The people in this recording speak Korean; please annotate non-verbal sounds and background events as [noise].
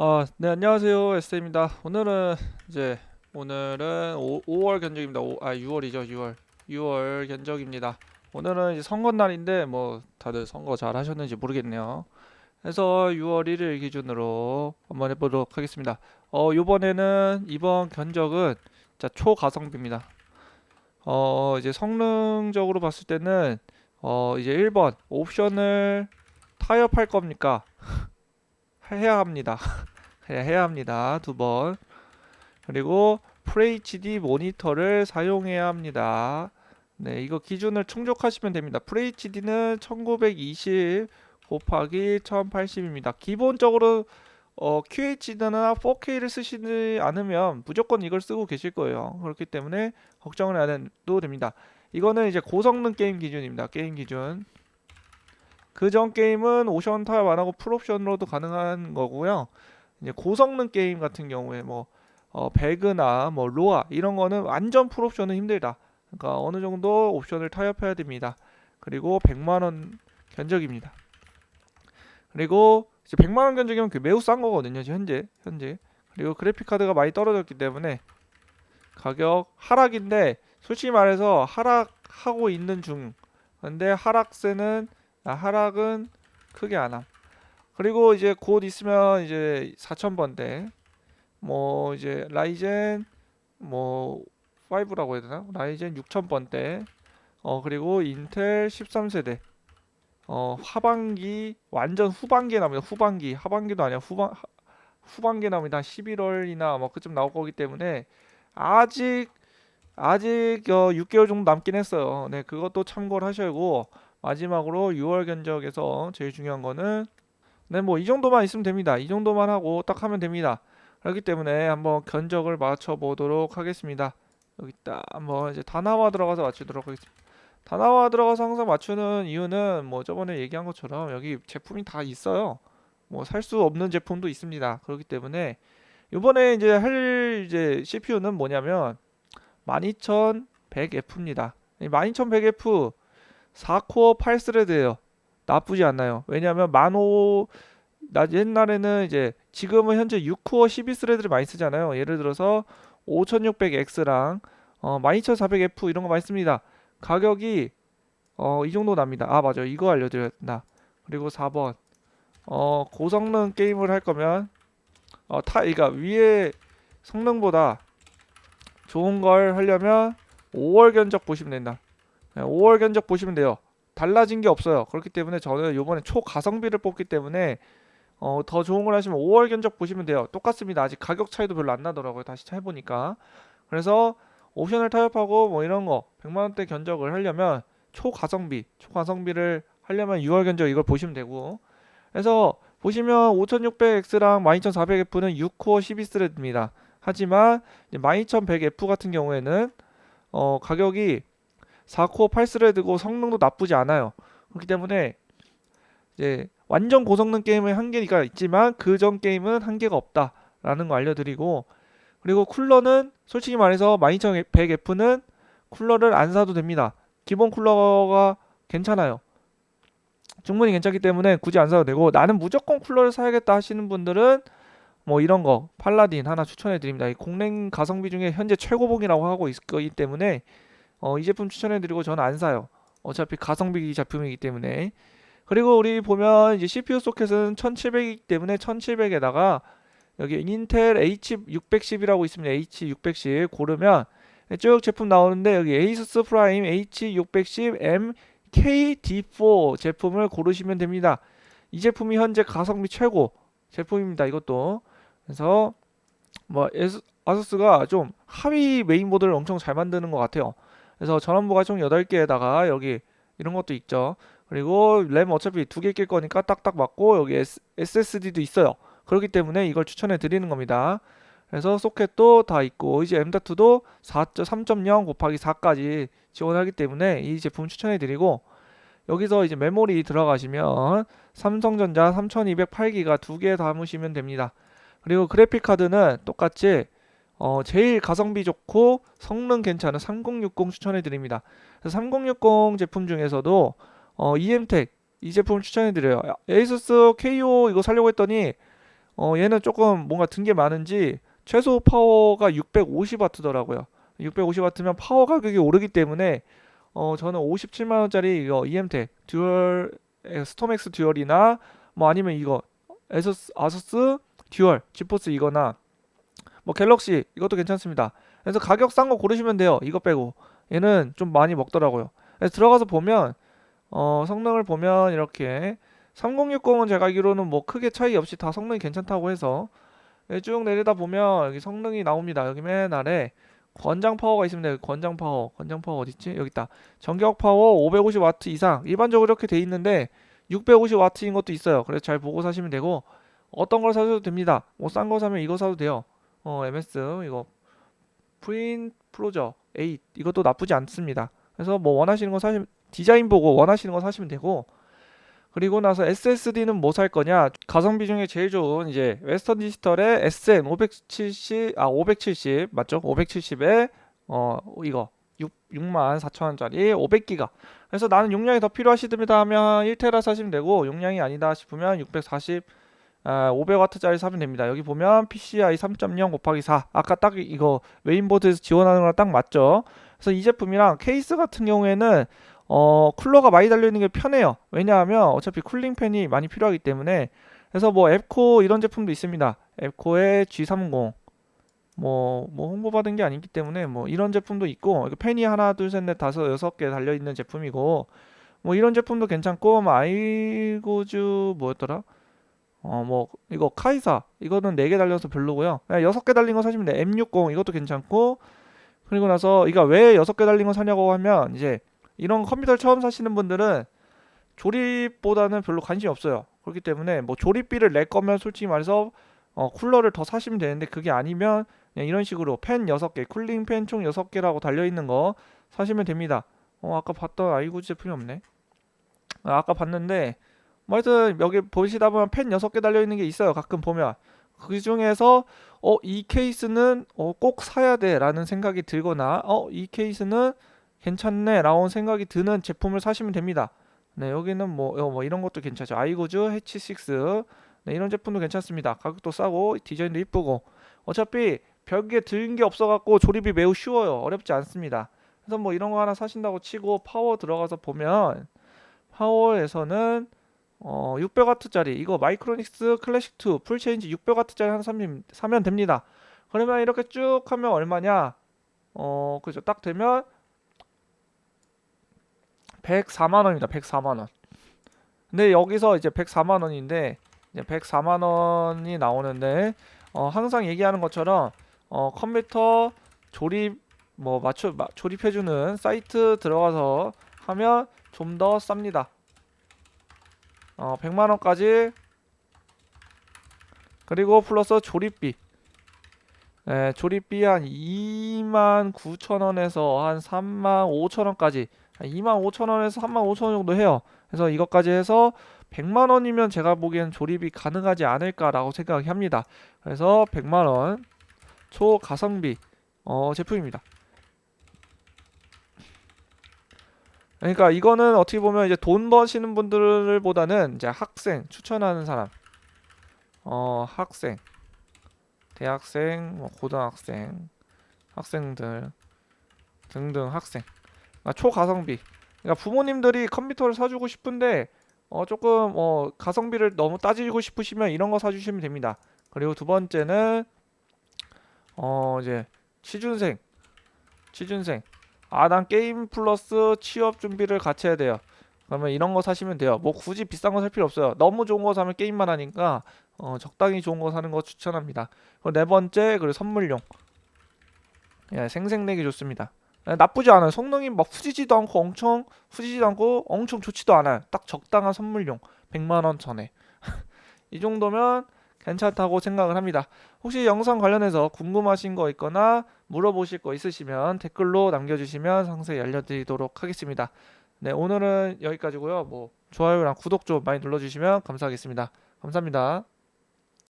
아, 네, 안녕하세요. 에스입니다. 오늘은 이제 오늘은 오, 5월 견적입니다. 오, 아, 6월이죠. 6월. 6월 견적입니다. 오늘은 이제 선거 날인데 뭐 다들 선거 잘 하셨는지 모르겠네요. 그래서 6월 1일 기준으로 한번 해보도록 하겠습니다. 어, 요번에는 이번 견적은 자, 초가성비입니다. 어, 이제 성능적으로 봤을 때는 어, 이제 1번 옵션을 타협할 겁니까? 해야 합니다. [laughs] 해야 합니다. 두 번. 그리고 FHD 모니터를 사용해야 합니다. 네, 이거 기준을 충족하시면 됩니다. FHD는 1920 곱하기 1080입니다. 기본적으로 어, QHD나 4K를 쓰시지 않으면 무조건 이걸 쓰고 계실 거예요. 그렇기 때문에 걱정을 안 해도 됩니다. 이거는 이제 고성능 게임 기준입니다. 게임 기준. 그 전 게임은 오션 타협 안 하고 풀옵션으로도 가능한 거고요. 이제 고성능 게임 같은 경우에 뭐 어, 배그나 뭐 로아 이런 거는 완전 풀옵션은 힘들다. 그러니까 어느 정도 옵션을 타협해야 됩니다. 그리고 100만 원 견적입니다. 그리고 이제 100만 원 견적이면 그 매우 싼 거거든요. 현재 현재. 그리고 그래픽 카드가 많이 떨어졌기 때문에 가격 하락인데 솔직히 말해서 하락하고 있는 중. 근데 하락세는 아, 하락은 크게 안 함. 그리고 이제 곧 있으면 이제 4000번대 뭐 이제 라이젠 뭐 5라고 해야 되나? 라이젠 6000번대 어 그리고 인텔 13세대 어 하반기 완전 후반기에 나옵니다. 후반기 하반기도 아니야 후반 하- 후반기에 나옵니다. 11월이나 뭐 그쯤 나올 거기 때문에 아직 아직 어 6개월 정도 남긴 했어요. 네 그것도 참고를 하셔야고 마지막으로 6월 견적에서 제일 중요한 거는 네, 뭐 이 정도만 있으면 됩니다. 이 정도만 하고 딱 하면 됩니다. 그렇기 때문에 한번 견적을 맞춰 보도록 하겠습니다. 여기 딱 한번 이제 단화화 들어가서 맞추도록 하겠습니다. 단화화 들어가서 항상 맞추는 이유는 뭐 저번에 얘기한 것처럼 여기 제품이 다 있어요. 뭐 살 수 없는 제품도 있습니다. 그렇기 때문에 이번에 이제 할 이제 CPU는 뭐냐면 12100F입니다. 12100F 4코어 8스레드예요. 나쁘지 않나요? 왜냐하면 만호 나 옛날에는 이제 지금은 현재 6코어 12스레드를 많이 쓰잖아요. 예를 들어서 5600X랑 어, 12400F 이런 거 많이 씁니다. 가격이 어, 이 정도 납니다. 아, 맞아. 이거 알려드렸나. 그리고 4번. 어, 고성능 게임을 할 거면 어, 타, 그러니까 위에 성능보다 좋은 걸 하려면 5월 견적 보시면 된다. 5월 견적 보시면 돼요. 달라진 게 없어요. 그렇기 때문에 저는 이번에 초가성비를 뽑기 때문에 어, 더 좋은 걸 하시면 5월 견적 보시면 돼요. 똑같습니다. 아직 가격 차이도 별로 안 나더라고요. 다시 해보니까. 그래서 옵션을 타협하고 뭐 이런 거 100만 원대 견적을 하려면 초가성비, 초가성비를 하려면 6월 견적 이걸 보시면 되고. 그래서 보시면 5600X랑 12400F는 6코어 12스레드입니다. 하지만 12100F 같은 경우에는 어, 가격이 4코어 8스레드고 성능도 나쁘지 않아요. 그렇기 때문에 이제 완전 고성능 게임의 한계가 있지만 그 전 게임은 한계가 없다라는 거 알려드리고 그리고 쿨러는 솔직히 말해서 12100F는 쿨러를 안 사도 됩니다. 기본 쿨러가 괜찮아요. 충분히 괜찮기 때문에 굳이 안 사도 되고 나는 무조건 쿨러를 사야겠다 하시는 분들은 뭐 이런 거 팔라딘 하나 추천해 드립니다. 이 공랭 가성비 중에 현재 최고봉이라고 하고 있기 때문에 어, 이 제품 추천해 드리고 저는 안 사요. 어차피 가성비 제품이기 때문에 그리고 우리 보면 이제 CPU 소켓은 1700이기 때문에 1700에다가 여기 인텔 H610이라고 있습니다. H610 고르면 쭉 제품 나오는데 여기 에이수스 프라임 H610M KD4 제품을 고르시면 됩니다. 이 제품이 현재 가성비 최고 제품입니다. 이것도 그래서 뭐 아수스가 좀 하위 메인보드를 엄청 잘 만드는 것 같아요. 그래서 전원부가 총 8개에다가 여기 이런 것도 있죠. 그리고 램 어차피 두 개 낄 거니까 딱딱 맞고 여기 SSD도 있어요. 그렇기 때문에 이걸 추천해 드리는 겁니다. 그래서 소켓도 다 있고 이제 M.2도 4.3.0 곱하기 4까지 지원하기 때문에 이 제품 추천해 드리고 여기서 이제 메모리 들어가시면 삼성전자 3208기가 두 개 담으시면 됩니다. 그리고 그래픽 카드는 똑같이 어, 제일 가성비 좋고 성능 괜찮은 3060 추천해 드립니다. 3060 제품 중에서도 어, EM텍 이 제품을 추천해 드려요. 에이수스 KO 이거 살려고 했더니 어 얘는 조금 뭔가 든 게 많은지 최소 파워가 650W더라고요. 650W면 파워 가격이 오르기 때문에 어 저는 57만 원짜리 이거 EM텍 듀얼 에, 스톰엑스 듀얼이나 뭐 아니면 이거 아서스 듀얼 지포스 이거나 뭐 갤럭시 이것도 괜찮습니다. 그래서 가격 싼 거 고르시면 돼요. 이거 빼고 얘는 좀 많이 먹더라고요. 그래서 들어가서 보면 어 성능을 보면 이렇게 3060은 제가 알기로는 뭐 크게 차이 없이 다 성능이 괜찮다고 해서 예, 쭉 내리다 보면 여기 성능이 나옵니다. 여기 맨 아래 권장 파워가 있습니다. 권장 파워, 권장 파워 어디 있지? 여기 있다. 전격 파워 550W 이상. 일반적으로 이렇게 돼 있는데 650W인 것도 있어요. 그래서 잘 보고 사시면 되고 어떤 걸 사셔도 됩니다. 뭐 싼 거 사면 이거 사도 돼요. 어, MS 이거 프린 프로저 8 이것도 나쁘지 않습니다. 그래서 뭐 원하시는 거 사시면 디자인 보고 원하시는 거 사시면 되고 그리고 나서 SSD는 뭐 살 거냐? 가성비 중에 제일 좋은 이제 웨스턴 디지털의 SN 570, 아 570 맞죠? 570에 어 이거 6, 6만 4천 원짜리 500기가. 그래서 나는 용량이 더 필요하시답니다 하면 1테라 사시면 되고 용량이 아니다 싶으면 640 아, 500W짜리 사면 됩니다. 여기 보면 PCI 3.0 곱하기 4. 아까 딱 이거 메인보드에서 지원하는 거랑 딱 맞죠? 그래서 이 제품이랑 케이스 같은 경우에는 어, 쿨러가 많이 달려있는 게 편해요. 왜냐하면 어차피 쿨링 팬이 많이 필요하기 때문에 그래서 뭐 앱코 이런 제품도 있습니다. 앱코의 G30 뭐, 뭐 홍보받은 게 아니기 때문에 뭐 이런 제품도 있고 팬이 하나 둘 셋 넷 다섯 여섯 개 달려있는 제품이고 뭐 이런 제품도 괜찮고 뭐 아이고즈 뭐였더라? 어 뭐 이거 카이사 이거는 네개 달려서 별로고요. 그냥 여섯 개 달린 거 사시면 돼. M60 이것도 괜찮고 그리고 나서 이거 왜 여섯 개 달린 거 사냐고 하면 이제 이런 컴퓨터를 처음 사시는 분들은 조립보다는 별로 관심이 없어요. 그렇기 때문에 뭐 조립비를 낼 거면 솔직히 말해서 어, 쿨러를 더 사시면 되는데 그게 아니면 이런 식으로 팬 6개, 쿨링 팬 총 6개라고 달려 있는 거 사시면 됩니다. 어, 아까 봤던 아이구즈 제품이 없네. 아, 아까 봤는데 뭐 하여튼 여기 보시다 보면 팬 6개 달려 있는 게 있어요. 가끔 보면. 그 중에서 어, 이 케이스는 어, 꼭 사야 돼라는 생각이 들거나 어, 이 케이스는 괜찮네 라고 생각이 드는 제품을 사시면 됩니다. 네, 여기는 뭐, 어, 뭐 이런 것도 괜찮죠. 아이고즈 H6 네, 이런 제품도 괜찮습니다. 가격도 싸고 디자인도 이쁘고 어차피 벽에 든게 없어갖고 조립이 매우 쉬워요. 어렵지 않습니다. 그래서 뭐 이런 거 하나 사신다고 치고 파워 들어가서 보면 파워에서는 어 600W짜리 이거 마이크로닉스 클래식 2 풀체인지 600W짜리 하나 사면, 사면 됩니다. 그러면 이렇게 쭉 하면 얼마냐? 어 그죠 딱 되면 104만 원입니다. 104만 원. 근데 여기서 이제 104만 원인데 이제 104만 원이 나오는데 어, 항상 얘기하는 것처럼 어, 컴퓨터 조립 뭐 맞춰 마, 조립해 주는 사이트 들어가서 하면 좀 더 쌉니다. 어, 100만 원까지 그리고 플러스 조립비. 예, 조립비 한 2만 9천 원에서 한 3만 5천 원까지 2만 5천 원에서 3만 5천 원 정도 해요. 그래서 이것까지 해서 100만 원이면 제가 보기엔 조립이 가능하지 않을까라고 생각이 합니다. 그래서 100만 원 초가성비 어, 제품입니다. 그러니까 이거는 어떻게 보면 이제 돈 버시는 분들보다는 이제 학생 추천하는 사람 어 학생 대학생 뭐 고등학생 학생들 등등 학생 아, 초가성비. 그러니까 부모님들이 컴퓨터를 사주고 싶은데 어 조금 어 가성비를 너무 따지고 싶으시면 이런 거 사주시면 됩니다. 그리고 두 번째는 어 이제 취준생, 취준생. 아 난 게임 플러스 취업 준비를 같이 해야 돼요. 그러면 이런 거 사시면 돼요. 뭐 굳이 비싼 거 살 필요 없어요. 너무 좋은 거 사면 게임만 하니까 어 적당히 좋은 거 사는 거 추천합니다. 네 번째 그리고 선물용. 예, 생생내기 좋습니다. 예, 나쁘지 않아요. 성능이 막 후지지도 않고 엄청 후지지도 않고 엄청 좋지도 않아요. 딱 적당한 선물용 100만 원 전에 [laughs] 이 정도면 괜찮다고 생각을 합니다. 혹시 영상 관련해서 궁금하신 거 있거나 물어보실 거 있으시면 댓글로 남겨주시면 상세히 알려드리도록 하겠습니다. 네, 오늘은 여기까지고요. 뭐 좋아요랑 구독 좀 많이 눌러주시면 감사하겠습니다. 감사합니다.